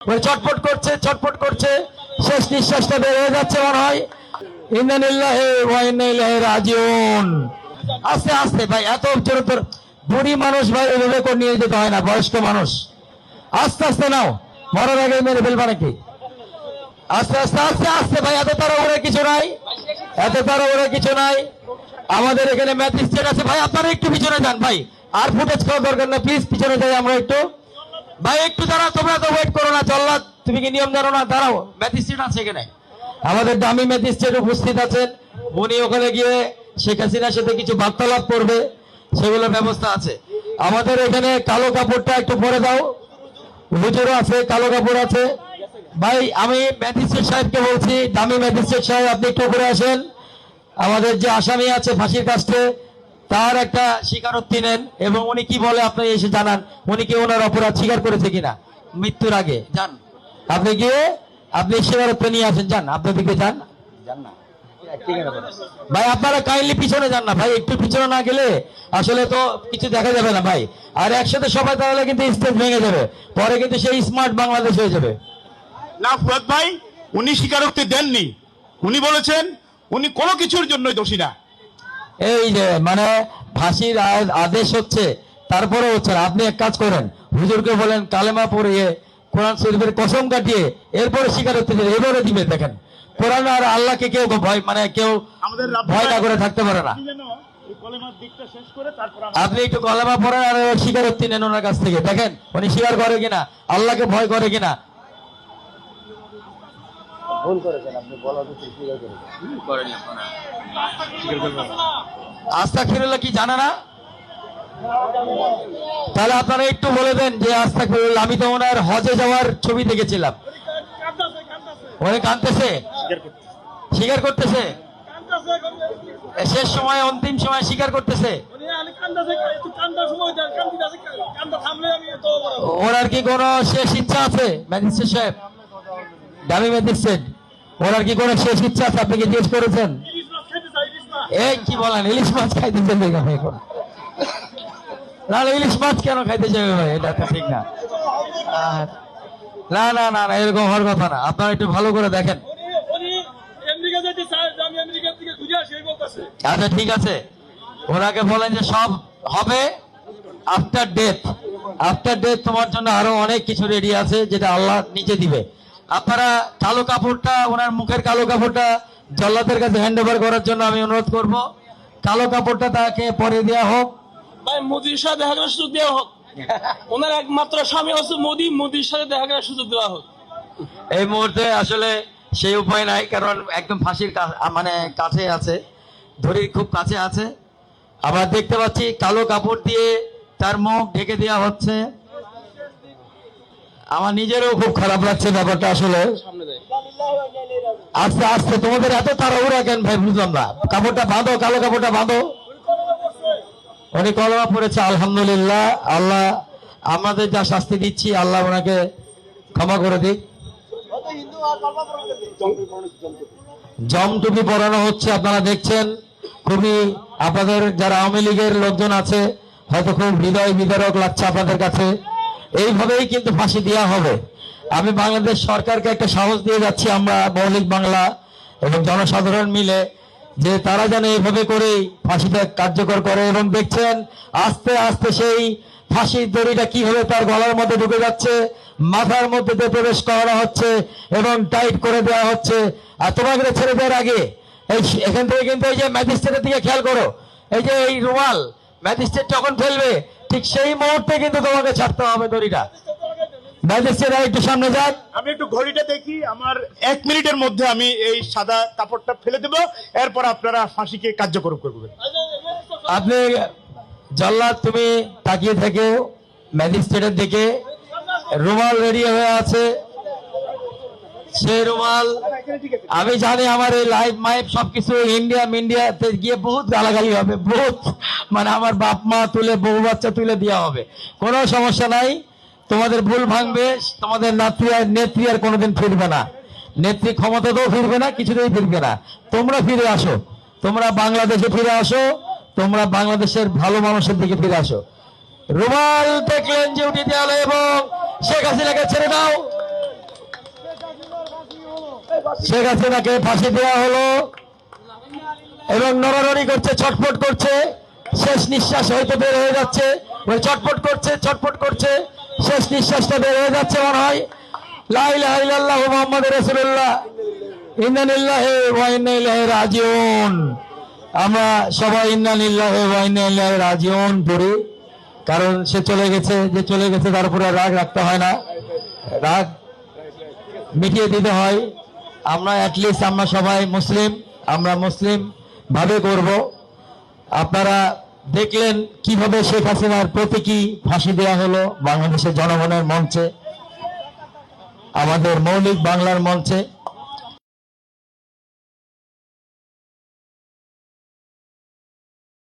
ওই চটপট করছে চটপট করছে। শেষ নিঃশ্বাসটা হয়ে যাচ্ছে মনে হয়। রাজিউন। আস্তে আস্তে ভাই, এত জোরে তোর বুড়ি মানুষ ভাই, এভাবে করে নিয়ে যেতে হয় না, বয়স্ক মানুষ। আস্তে আস্তে নাও। মরার আগে মেরে ফেলবা নাকি? আস্তে আস্তে আস্তে আস্তে ভাই, এত তাড়াহুড়ো কিছু নাই। এত তাড়াহুড়ো কিছু নাই। আমাদের এখানে ম্যাজিস্ট্রেট আছে। ভাই, আপনারা একটু পিছনে যান ভাই। আর ফুটেজ খাওয়া দরকার না প্লিজ পিছনে যাই আমরা একটু। ভাই একটু দাঁড়াও তোমরা তো ওয়েট করো না চল্লা তুমি কি নিয়ম জানো না? দাঁড়াও। ম্যাজিস্ট্রেট আছে এখানে। আমাদের দামি ম্যাজিস্ট্রেট উপস্থিত আছেন। উনি ওখানে গিয়ে শেখ হাসিনার সাথে কিছু বার্তালাপ করবে সেগুলোর ব্যবস্থা আছে। আমাদের এখানে কালো কাপড়টা একটু পরে দাও। হুজুরও আছে কালো কাপড় আছে। ভাই আমি ম্যাজিস্ট্রেট সাহেবকে বলছি দামি ম্যাজিস্ট্রেট সাহেব আপনি একটু উপরে আসেন। আমাদের যে আসামি আছে ফাঁসির কাছে তার একটা স্বীকারোক্তি নেন এবং উনি কি বলে আপনি এসে জানান, উনি কি ওনার অপরাধ স্বীকার করেছে কিনা? মৃত্যুর আগে। যান। আপনি গিয়ে, আপনি স্বীকারোক্তি নিয়ে আসেন, যান। আপনার দিকে যান ভাই, আপনারা কাইন্ডলি পিছনে যান না। ভাই, একটু পিছনে না গেলে আসলে তো কিছু দেখা যাবে না, ভাই। আর একসাথে সবাই তাহলে কিন্তু স্টেজ ভেঙে যাবে। পরে কিন্তু সেই স্মার্ট বাংলাদেশ হয়ে যাবে। না ফুয়াদ ভাই, উনি স্বীকারোক্তি দেননি। উনি বলেছেন, উনি কোনো কিছুর জন্যই দোষী না। এই যে মানে ফাঁসির আদেশ হচ্ছে তারপরে হচ্ছে আপনি এক কাজ করেন হুজুরকে বলেন কালেমা পড়িয়ে কোরআন শরীফের কসম কাটিয়ে এরপরে স্বীকারোক্তি দিবে এবারে দিবে দেখেন। কোরআন আর আল্লাহকে কেউ ভয় মানে কেউ ভয় না করে থাকতে পারে না। আপনি একটু কলেমা পড়েন আর স্বীকারোক্তি নেন ওনার কাছ থেকে। দেখেন উনি স্বীকার করে কিনা আল্লাহকে ভয় করে কিনা। আস্থা খিরুল্লাহ কি জানে না? তাহলে আপনারা একটু বলে দেন যে আস্থা খিরুল্লাহ আমি তো ওনার হজে যাওয়ার ছবি দেখেছিলাম। উনি কাঁদতেছে? স্বীকার করতেছে। শেষ সময় অন্তিম সময় স্বীকার করতেছে? ওনার কি কোনো শেষ ইচ্ছা আছে ম্যাজিস্ট্রেট সাহেব? দামি ম্যাজিস্ট্রেট। ওনার কি কোনো শেষ ইচ্ছা আছে? আপনি কি জিজ্ঞেস করেছেন? এই কি বলেন, ইলিশ মাছ খাইতে চাইবে কেন এখন? না ইলিশ মাছ কেন খাইতে যাবে ভাই? এটা তো ঠিক না। না না না না, এরকম হওয়ার কথা না। আপনারা একটু ভালো করে দেখেন। আচ্ছা ঠিক আছে। ওনাকে বলেন যে সব হবে আফটার ডেথ আফটার ডেথ তোমার জন্য আরও অনেক কিছু রেডি আছে, যেটা আল্লাহ নিচে দিবে। আপনারা কালো কাপড়টা ওনার মুখের কালো কাপড়টা জল্লাদের কাছে হ্যান্ড ওভার করার জন্য আমি অনুরোধ করব। কালো কাপড়টা তাকে পরে দেওয়া হোক। ভাই মোদির সাথে দেখা করার সুযোগ দেওয়া হোক। ওনার একমাত্র স্বামী হচ্ছে মোদি মোদির সাথে দেখা করার সুযোগ দেওয়া হোক। এই মুহূর্তে আসলে সেই উপায় নাই কারণ একদম ফাঁসির মানে কাছে আছে ধরির খুব কাছে আছে। আবার দেখতে পাচ্ছি কালো কাপড় দিয়ে তার মুখ ঢেকে দেওয়া হচ্ছে। আমার নিজেরও খুব খারাপ লাগছে ব্যাপারটা আসলে। আস্তে আস্তে, তোমাদের এত তাড়াহুড়া কেন ভাই, বুঝলাম না। কাপড়টা বাঁধো, কালো কাপড়টা বাঁধো। উনি কলমা পড়েছে, আলহামদুলিল্লাহ। আল্লাহ, আমাদের যা শাস্তি দিচ্ছি, আল্লাহ ওনাকে ক্ষমা করে দিক। জম টুপি পরানো হচ্ছে, আপনারা দেখছেন। খুবই আপনাদের যারা আওয়ামী লীগের লোকজন আছে, হয়তো খুব হৃদয় বিদারক লাগছে আপনাদের কাছে। এইভাবেই কিন্তু ফাঁসি দেওয়া হবে। আমি বাংলাদেশ সরকারকে একটা সাহস দিয়ে যাচ্ছি আমরা মৌলিক বাংলা এবং জনসাধারণ মিলে যে তারা যেন এইভাবে করেই ফাঁসিটা কার্যকর করে এবং দেখছেন আস্তে আস্তে সেই ফাঁসির দড়িটা কীভাবে তার গলার মধ্যে ঢুকে যাচ্ছে, মাথার মধ্যে দিয়ে প্রবেশ করানো হচ্ছে এবং টাইট করে দেওয়া হচ্ছে। আর তোমাকে ছেড়ে দেওয়ার আগে এই এখান থেকে কিন্তু এই যে ম্যাজিস্ট্রেটের দিকে খেয়াল করো। এই যে এই রুমাল, ম্যাজিস্ট্রেট যখন ফেলবে ঠিক সেই মুহূর্তে কিন্তু তোমাকে ছাড়তে হবে দড়িটা। ম্যাজিস্ট্রেট একটু সামনে আমি একটু ঘড়িটা দেখি আমার এক মিনিটের মধ্যে আমি এই সাদা কাপড়টা ফেলে দেব এরপর আপনারা ফাঁসিকে কার্যকর করবেন। আপনি জল্লাদ তুমি তাকিয়ে থেকে ম্যাজিস্ট্রেটের দিকে রুমাল রেডি হয়ে আছে। সেই রুমাল, আমি জানি আমার এই লাইভ মাইভ সবকিছু ইন্ডিয়া মিন্ডিয়াতে গিয়ে বহুত গালাগালি হবে, বহুত। মানে আমার বাপ মা তুলে, বউ বাচ্চা তুলে দেওয়া হবে। কোনো সমস্যা নাই। তোমাদের ভুল ভাঙবে, তোমাদের নাত্রী আর নেত্রী আর কোনোদিন ফিরবে না। নেত্রী ক্ষমতাতেও ফিরবে না, কিছুতেই ফিরবে না। তোমরা ফিরে আসো। তোমরা বাংলাদেশে ফিরে আসো। তোমরা বাংলাদেশের ভালো মানুষের দিকে ফিরে আসো। রুমাল দেখলেন যে উঠে দেওয়ালে এবং শেখ হাসিনাকে ছেড়ে দাও। শেখ হাসিনাকে ফাঁসি দেওয়া হলো এবং নড়ানড়ি করছে, ছটফট করছে, শেষ নিঃশ্বাস হয়তো বের হয়ে যাচ্ছে। ছটফট করছে ছটফট করছে, শেষ নিঃশ্বাসটা বের হয়ে যাচ্ছে মনে হয়। রাজিউন। আমরা সবাই পড়ি। কারণ সে চলে গেছে, যে চলে গেছে তার উপরে আর রাগ রাখতে হয় না। রাগ মিটিয়ে দিতে হয়। আমরা অ্যাটলিস্ট আমরা সবাই মুসলিম, আমরা মুসলিম ভাবে করব আপনারা দেখলেন কীভাবে শেখ হাসিনার প্রতীকী ফাঁসি দেওয়া হলো বাংলাদেশের জনগণের মঞ্চে, আমাদের মৌলিক বাংলার মঞ্চে।